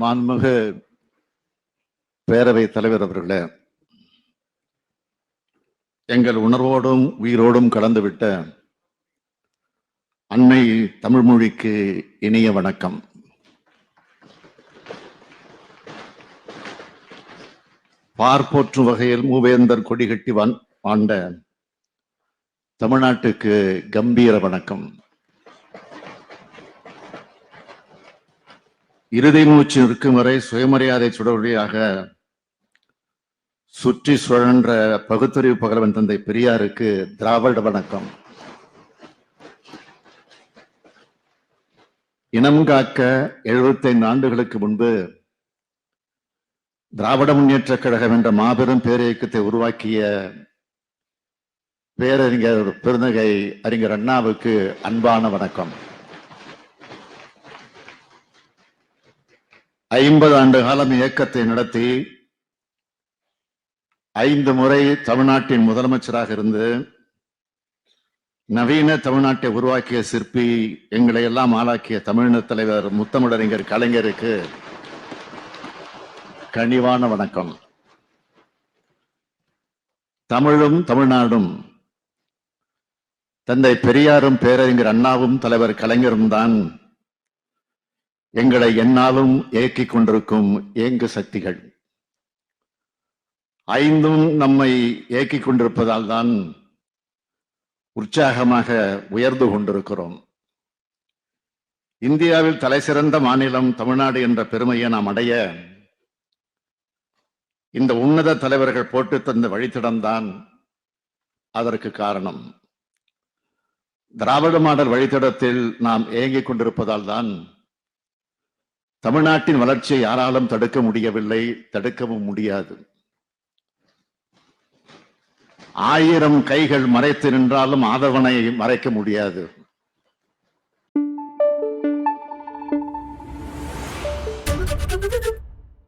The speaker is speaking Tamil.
மாண்புமிகு பேரவை தலைவர் அவர்களே எங்கள் உணர்வோடும் உயிரோடும் கலந்துவிட்ட அன்னை தமிழ் மொழிக்கு இனிய வணக்கம். பார்ப்போற்றும் வகையில் மூவேந்தர் கொடிகட்டி வான் ஆண்ட தமிழ்நாட்டுக்கு கம்பீர வணக்கம். இறுதி மூச்சு இருக்கும் வரை சுயமரியாதை சுடவழியாக சுற்றி சுழன்ற பகுத்தறிவு பகலவன் தந்தை பெரியாருக்கு திராவிட வணக்கம். இனம் காக்க 75 ஆண்டுகளுக்கு முன்பு திராவிட முன்னேற்ற கழகம் என்ற மாபெரும் பேரியக்கத்தை உருவாக்கிய பேரறிஞர் பெருந்தகை அறிஞர் அண்ணாவுக்கு அன்பான வணக்கம். ஐம்பது ஆண்டு காலம் இயக்கத்தை நடத்தி ஐந்து முறை தமிழ்நாட்டின் முதலமைச்சராக இருந்து நவீன தமிழ்நாட்டை உருவாக்கிய சிற்பி எங்களை எல்லாம் ஆளாக்கிய தமிழின தலைவர் முத்தமிழறிஞர் கலைஞருக்கு கனிவான வணக்கம். தமிழும் தமிழ்நாடும் தந்தை பெரியாரும் பேரறிஞர் அண்ணாவும் தலைவர் கலைஞரும் தான் எங்களை என்னாலும் ஏக்கிக் கொண்டிருக்கும் ஏங்கு சக்திகள். ஐந்தும் நம்மை இயக்கிக் கொண்டிருப்பதால் தான் உற்சாகமாக உயர்ந்து கொண்டிருக்கிறோம். இந்தியாவில் தலைசிறந்த மாநிலம் தமிழ்நாடு என்ற பெருமையை நாம் அடைய இந்த உன்னத தலைவர்கள் போட்டு தந்த வழித்திடம்தான் அதற்கு காரணம். திராவிட மாடல் வழித்தடத்தில் நாம் இயங்கிக் கொண்டிருப்பதால் தான் தமிழ்நாட்டின் வளர்ச்சியை யாராலும் தடுக்க முடியவில்லை தடுக்கவும் முடியாது ஆயிரம் கைகள் மறைத்து நின்றாலும் ஆதவனை மறைக்க முடியாது